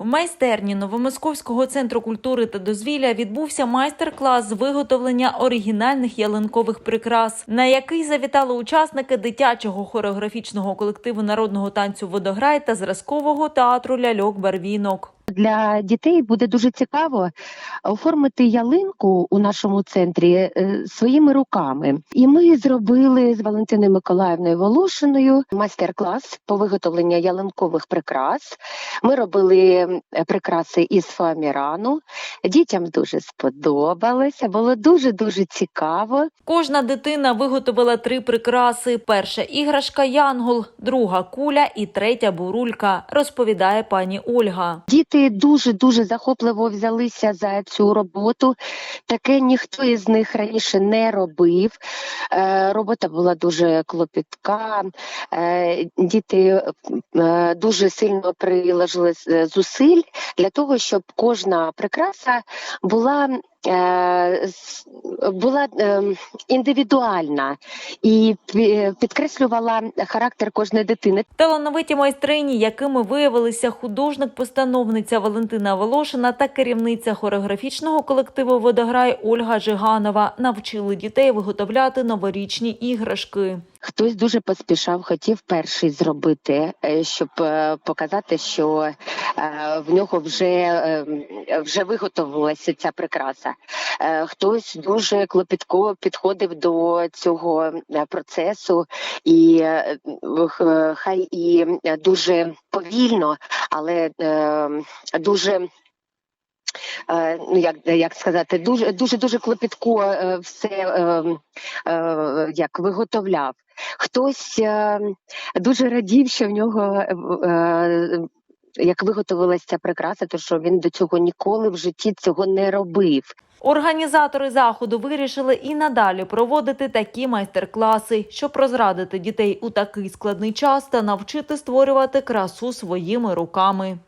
В майстерні Новомосковського центру культури та дозвілля відбувся майстер-клас з виготовлення оригінальних ялинкових прикрас, на який завітали учасники дитячого хореографічного колективу народного танцю Водограй та зразкового театру ляльок Барвінок. Для дітей буде дуже цікаво оформити ялинку у нашому центрі е, своїми руками. І ми зробили з Валентиною Миколаївною Волошиною майстер-клас по виготовленню ялинкових прикрас. Ми робили е, прикраси із фоамірану. Дітям дуже сподобалося, було дуже дуже цікаво. Кожна дитина виготовила три прикраси: перша іграшка Янгол, друга куля і третя бурулька, розповідає пані Ольга. Діти дуже дуже захопливо взялися за цю роботу. Таке ніхто із них раніше не робив. Е, робота була дуже клопітка. Е, діти е, дуже сильно приложили зусиль для того, щоб кожна прикраса була. Е, Була е, індивідуальна і підкреслювала характер кожної дитини. Талановиті майстрині, якими виявилися художник-постановниця Валентина Волошина та керівниця хореографічного колективу Водограй Ольга Жиганова, навчили дітей виготовляти новорічні іграшки. Хтось дуже поспішав, хотів перший зробити, е, щоб е, показати, що е, в нього вже, вже виготовилася ця прикраса. Хтось дуже клопітко підходив до цього процесу, і хай і дуже повільно, але дуже. Е, Ну, як, як сказати, дуже дуже дуже клопітко е, все е, як виготовляв. Хтось дуже радів, що в нього як виготовилася ця прикраса, то що він до цього ніколи в житті цього не робив. Організатори заходу вирішили і надалі проводити такі майстер-класи, щоб розрадити дітей у такий складний час та навчити створювати красу своїми руками.